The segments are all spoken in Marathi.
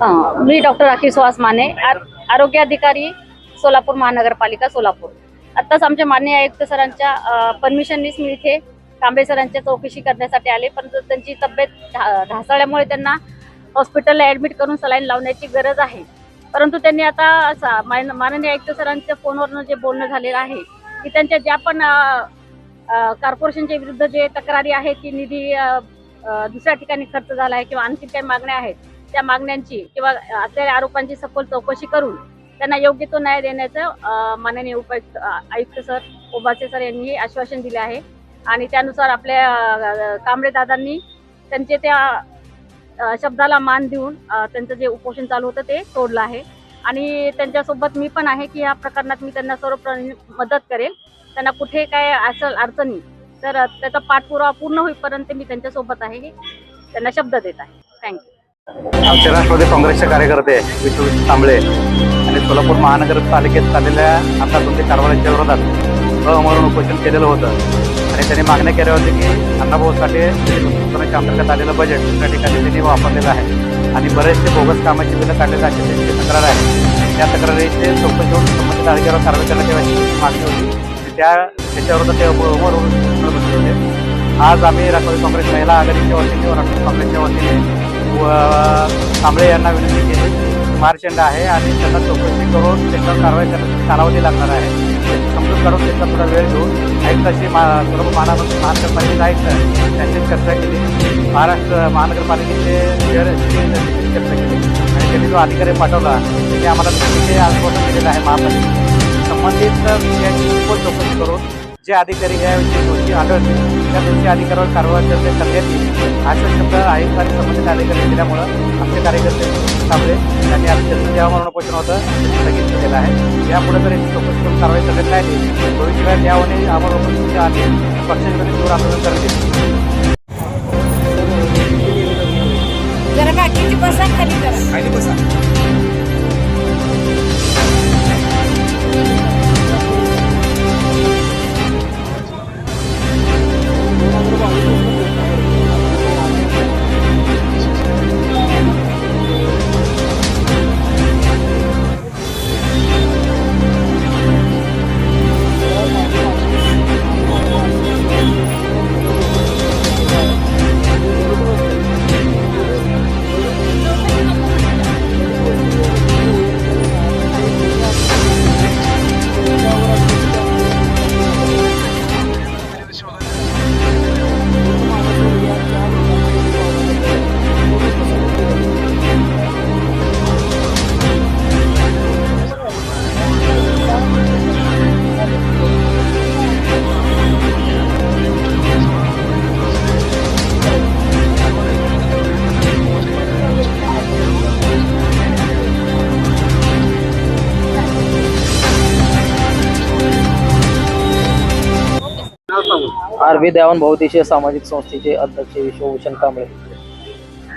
मी डॉक्टर राखी सुहास माने आर- आरोग्य अधिकारी सोलापूर महानगरपालिका सोलापूर. आत्ताच आमच्या माननीय आयुक्त सरांच्या परमिशननीच मी इथे तांबे सरांच्या चौकशी करण्यासाठी आले परंतु त्यांची तब्येत ढा- ढासळल्यामुळे त्यांना हॉस्पिटलला ॲडमिट करून सलाईन लावण्याची गरज आहे. परंतु त्यांनी आता सा- मान- माननीय आयुक्त सरांच्या फोनवरनं जे बोलणं झालेलं आहे की त्यांच्या ज्या पण कॉर्पोरेशनच्या विरुद्ध जे तक्रारी आहेत की निधी दुसऱ्या ठिकाणी खर्च झाला आहे किंवा आणखी काही मागण्या आहेत त्या मागण्यांची किंवा असलेल्या आरोपांची सखोल चौकशी करून त्यांना योग्य तो न्याय देण्याचं माननीय उपायुक्त आयुक्त सर ओबाचे सर यांनी आश्वासन दिले आहे. आणि त्यानुसार आपल्या कांबळे दादांनी त्यांचे त्या शब्दाला मान देऊन त्यांचं जे उपोषण चालू होतं ते तोडलं आहे. आणि त्यांच्यासोबत मी पण आहे की या प्रकरणात मी त्यांना सर्व मदत करेल त्यांना कुठे काय असेल अडचणी तर त्याचा पाठपुरावा पूर्ण होईपर्यंत मी त्यांच्यासोबत आहे. हे त्यांना शब्द देत आहे. थँक्यू आमचे राष्ट्रवादी काँग्रेसचे कार्यकर्ते विष्णू तांबळे आणि सोलापूर महानगरपालिकेत चाललेल्या आता तुमच्या कारभाराच्या विरोधात अमरण उपोषण केलेलं होतं. आणि त्यांनी मागण्या केल्या होत्या की अण्णाभाऊसाठी अंतर्गत आलेलं बजेट त्या ठिकाणी त्यांनी वापरलेलं आहे. आणि बरेचसे बोगस कामाची बिलं काढलेलं अशी त्यांची तक्रार आहे. त्या तक्रारीचे चौकशी होऊन संबंधित अधिकाऱ्यावर कारवाई करण्याची मागणी होती. त्या त्याच्यावर ते अमर होते. आज आम्ही राष्ट्रवादी काँग्रेस महिला आघाडीच्या वतीने व राष्ट्रवादी काँग्रेसच्या वतीने कांबळे यांना विनंती केली. मार्चंड आहे आणि त्यांना चौकशी करून त्याच्यावर कारवाई करण्यासाठी कालावधी लागणार आहे. समजून काढून त्याचा थोडा वेळ घेऊन आयुक्ताशी मा सर्व महानगर महानगरपालिकेचे आयुक्त त्यांची चर्चा केली. महाराष्ट्र महानगरपालिकेचे मेयर चर्चा केली. आणि त्यांनी जो अधिकारी पाठवला त्यांनी आम्हाला आश्वासन दिलेलं आहे महापालिकेने. संबंधित विषयाची सखोल चौकशी करून जे अधिकारी या दोषी आढळतील त्या दोषी अधिकाऱ्यावर कारवाई करते करण्यात येईल अशा शब्द आयुक्त आणि संबंधित अधिकारी दिल्यामुळं आमचे कार्यकर्ते थांबले त्यांनी आज त्यांचं जेव्हा मरणोपोषण होतं स्थगित केलेलं आहे. यापुढे जर याची चौकशी करून कारवाई करण्यात नाही भविष्यात भविष्यकाळात आम्हाला अमरणोपोषणच्या आधी पक्षांविरोधी तीव्र आंदोलन करण्यात आरबी व्ही देवान बहुदेशीय सामाजिक संस्थेचे अध्यक्ष विश्वभूषण कांबळे.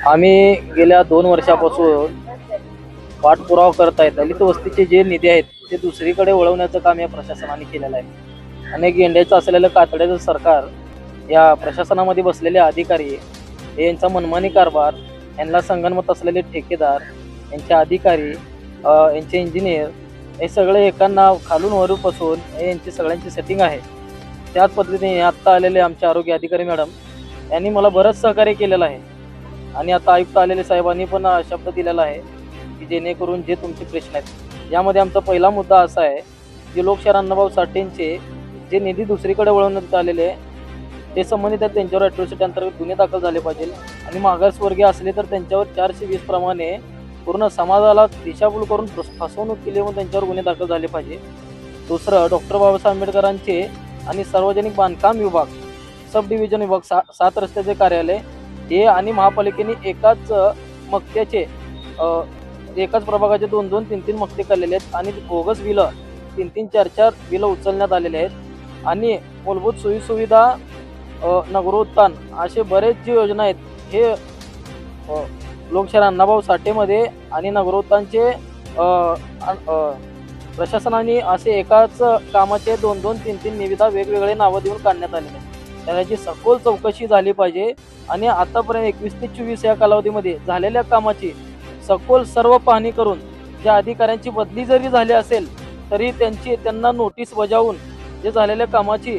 आम्ही गेल्या दोन वर्षापासून पाठपुरावा करत आहेत. दलित वस्तीचे जे निधी आहेत ते दुसरीकडे वळवण्याचं काम या प्रशासनाने केलेलं आहे. अनेक गेंड्याचं असलेलं कातड्याचं सरकार या प्रशासनामध्ये बसलेले अधिकारी हे यांचा मनमानी कारभार यांना संगणमत असलेले ठेकेदार यांचे अधिकारी यांचे इंजिनियर हे सगळे एकांना खालून वरूपासून हे यांची सगळ्यांची सेटिंग आहे. त्याच पद्धतीने आत्ता आलेले आमचे आरोग्य अधिकारी मॅडम यांनी मला बरंच सहकार्य केलेलं आहे. आणि आता आयुक्त आलेले साहेबांनी पण शब्द दिलेला आहे की जेणेकरून जे तुमचे प्रश्न आहेत यामध्ये आमचा पहिला मुद्दा असा आहे जे लोकशाहीर अण्णाभाऊ साठेंचे जे निधी दुसरीकडे वळवण्यात आलेले आहे ते संबंधित आहेत त्यांच्यावर अॅट्रॉसिटी अंतर्गत गुन्हे दाखल झाले पाहिजे. आणि मागासवर्गीय असले तर त्यांच्यावर चारशे वीस प्रमाणे पूर्ण समाजाला दिशाभूल करून फसवणूक केली म्हणून त्यांच्यावर गुन्हे दाखल झाले पाहिजे. दुसरं डॉक्टर बाबासाहेब आंबेडकरांचे आणि सार्वजनिक बांधकाम विभाग सब डिव्हिजन विभाग सा सात रस्त्याचे कार्यालय हे आणि महापालिकेने एकाच मक्त्याचे एकाच प्रभागाचे दोन दोन तीन तीन मक्ते काढलेले आहेत आणि बोगस बिलं तीन तीन चार चार बिलं उचलण्यात आलेले आहेत. आणि मूलभूत सोयीसुविधा नगरोत्थान असे बरेच जे योजना आहेत हे लोकशाहीर अण्णाभाऊ साठेमध्ये आणि नगरोत्थानचे प्रशासनाने असे एकाच कामाचे दोन दोन तीन तीन निविदा वेगवेगळे नावं देऊन काढण्यात आलेले आहेत. त्याची सखोल चौकशी झाली पाहिजे आणि आतापर्यंत एकवीस ते चोवीस या कालावधीमध्ये झालेल्या कामाची सखोल सर्व पाहणी करून ज्या अधिकाऱ्यांची बदली जरी झाली असेल तरी त्यांची त्यांना नोटीस बजावून जे झालेल्या कामाची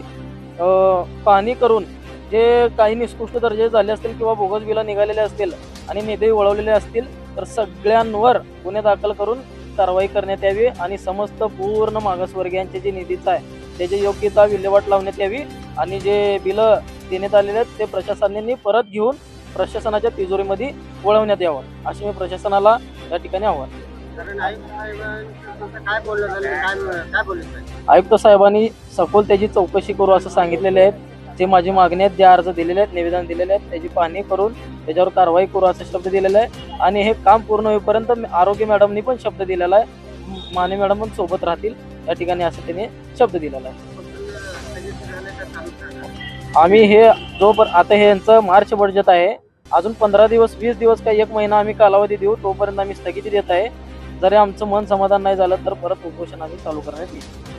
पाहणी करून जे काही निष्कृष्ट दर्जे झाले असतील किंवा बोगस बिला निघालेले असतील आणि निधी वळवलेले असतील तर सगळ्यांवर गुन्हे दाखल करून कारवाई करण्यात यावी आणि समस्त पूर्ण मागासवर्गीयांचे जे निधीचं आहे त्याची योग्यता विल्हेवाट लावण्यात यावी आणि जे बिलं देण्यात आलेले आहेत ते प्रशासनाने परत घेऊन प्रशासनाच्या तिजोरीमध्ये वळवण्यात यावं. असे मी प्रशासनाला या ठिकाणी आव्हान आयुक्त साहेबांनी सखोल त्याची चौकशी करू असं सांगितलेले आहेत. जे माझी मागणी आहेत जे अर्ज दिलेले आहेत निवेदन दिलेले आहेत त्याची पाहणी करून त्याच्यावर कारवाई करू असं शब्द दिलेला आहे. आणि हे काम पूर्ण होईपर्यंत आरोग्य मॅडमनी पण शब्द दिलेला आहे. माने मॅडम पण सोबत राहतील. या ठिकाणी असं त्यांनी शब्द दिलेला आहे. आम्ही हे जो पर- आता हे यांचं मार्च बजेट आहे. अजून पंधरा दिवस वीस दिवस काही एक महिना आम्ही कालावधी देऊ तोपर्यंत आम्ही स्थगिती देत आहे. जरी आमचं मन समाधान नाही झालं तर परत उपोषण आम्ही चालू करण्यात येईल.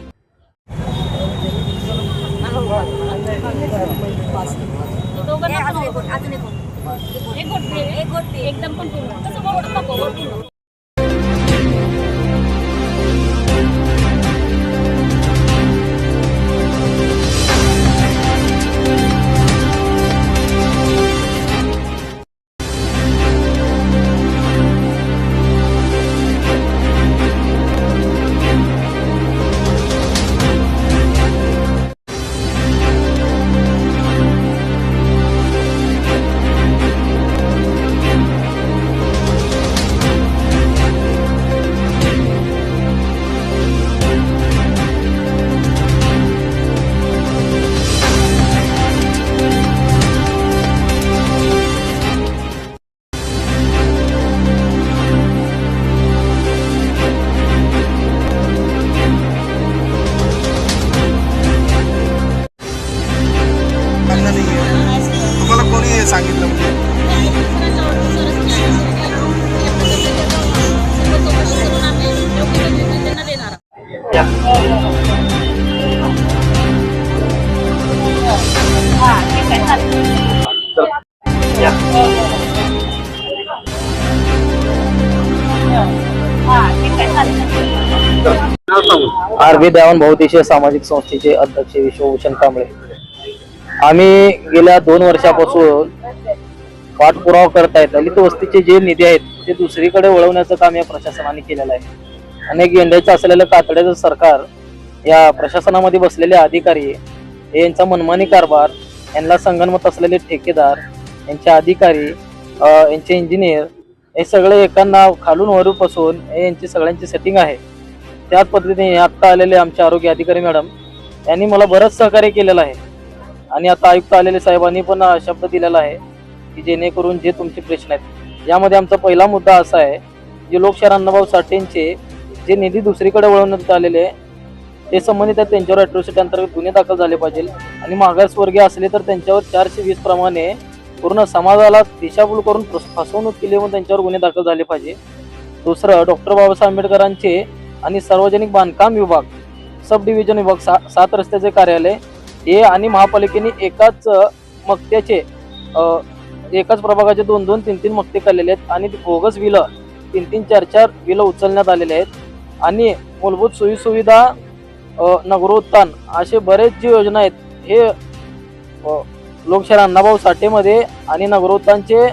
एकदम पण पूर्ण तसं नको. आरबी देवान बहुदेशीय सामाजिक संस्थेचे अध्यक्ष विश्वभूषण कांबळे. आम्ही गेल्या दोन वर्षापासून पाठपुरावा करतायत. दलित वस्तीचे जे निधी आहेत ते दुसरीकडे वळवण्याचं काम या प्रशासनाने केलेलं आहे. अनेक गेंड्याचं असलेलं कातड्याचं सरकार या प्रशासनामध्ये बसलेले अधिकारी यांचा मनमानी कारभार यांना संगणमत असलेले ठेकेदार यांचे अधिकारी यांचे इंजिनियर हे सगळे एकांना खालून वरूपासून हे यांची सगळ्यांची सेटिंग आहे. त्याच पद्धतीने आत्ता आलेले आमचे आरोग्य अधिकारी मॅडम यांनी मला बरंच सहकार्य केलेलं आहे. आणि आता आयुक्त आलेले साहेबांनी पण शब्द दिलेला आहे की जेणेकरून जे तुमचे प्रश्न आहेत. यामध्ये आमचा पहिला मुद्दा असा आहे जे लोकशाहीर अण्णाभाऊ साठेंचे जे निधी दुसरीकडे वळवण्यात आलेले ते संबंधित आहेत त्यांच्यावर अॅट्रॉसिटी अंतर्गत गुन्हे दाखल झाले पाहिजे. आणि मागासवर्गीय असले तर त्यांच्यावर चारशे वीस प्रमाणे पूर्ण समाजाला दिशाभूल करून फस- फसवणूक केली म्हणून त्यांच्यावर गुन्हे दाखल झाले पाहिजे. दुसरं डॉक्टर बाबासाहेब आंबेडकरांचे आणि सार्वजनिक बांधकाम विभाग सब डिव्हिजन विभाग सा सात रस्त्याचे कार्यालय हे आणि महापालिकेने एकाच मक्त्याचे एकाच प्रभागाचे दोन दोन तीन तीन मक्ते काढलेले आहेत आणि बोगस विलं तीन तीन चार चार विलं उचलण्यात आलेले आहेत. आणि मूलभूत सोयीसुविधा नगरोत्थान असे बरेच जे योजना आहेत हे लोकशाहीर अण्णाभाऊ साठेमध्ये आणि नगरोत्थानचे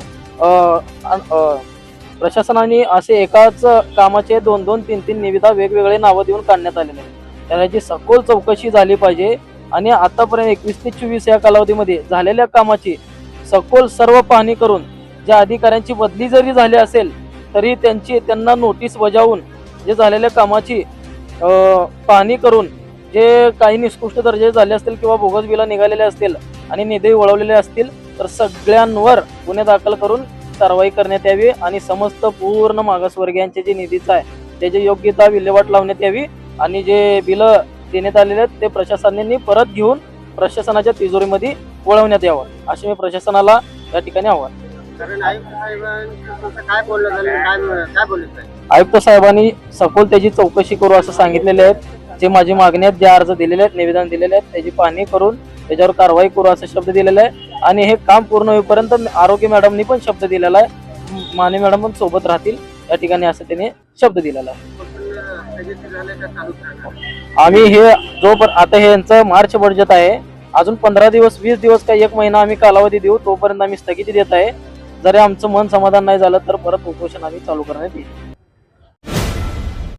प्रशासनाने असे एकाच कामाचे दोन दोन तीन तीन निविदा वेगवेगळे नावं देऊन काढण्यात आलेले आहेत. त्याची सखोल चौकशी झाली पाहिजे आणि आतापर्यंत एकवीस ते चोवीस या कालावधीमध्ये झालेल्या कामाची सखोल सर्व पाहणी करून ज्या अधिकाऱ्यांची बदली जरी झाली असेल तरी त्यांची त्यांना नोटीस बजावून जे झालेल्या कामाची पाहणी करून जे काही निष्कृष्ट दर्जे झाले असतील किंवा बोगस बिला निघालेले असतील आणि निधी वळवलेले असतील तर सगळ्यांवर गुन्हे दाखल करून कारवाई करण्यात यावी आणि समस्त पूर्ण मागासवर्गीयांचे जे निधीचं आहे त्याची योग्यता विल्हेवाट लावण्यात यावी आणि जे बिलं देण्यात आलेले आहेत ते प्रशासनाने परत घेऊन प्रशासनाच्या तिजोरीमध्ये वळवण्यात यावं. असे मी प्रशासनाला या ठिकाणी आव्हान काय बोललं काय बोलत आयुक्त साहेबांनी सखोल त्याची चौकशी करू असं सांगितलेले आहेत. जे माझी मागणी आहेत जे अर्ज दिलेले आहेत निवेदन दिलेले आहेत त्याची पाहणी करून त्याच्यावर कारवाई करू असा शब्द दिलेला आहे. आणि हे काम पूर्ण होईपर्यंत आरोग्य मॅडमनी पण शब्द दिलेला आहे. माने मॅडम पण सोबत राहतील. या ठिकाणी असं त्याने शब्द दिलेला आहे. आम्ही हे जो पण आता हे यांचं मार्च बजेट आहे. अजून पंधरा दिवस वीस दिवस का एक महिना आम्ही कालावधी देऊ तोपर्यंत आम्ही स्थगिती देत आहे. जरी आमचं मन समाधान नाही झालं तर परत उपोषण आम्ही चालू करण्यात येईल.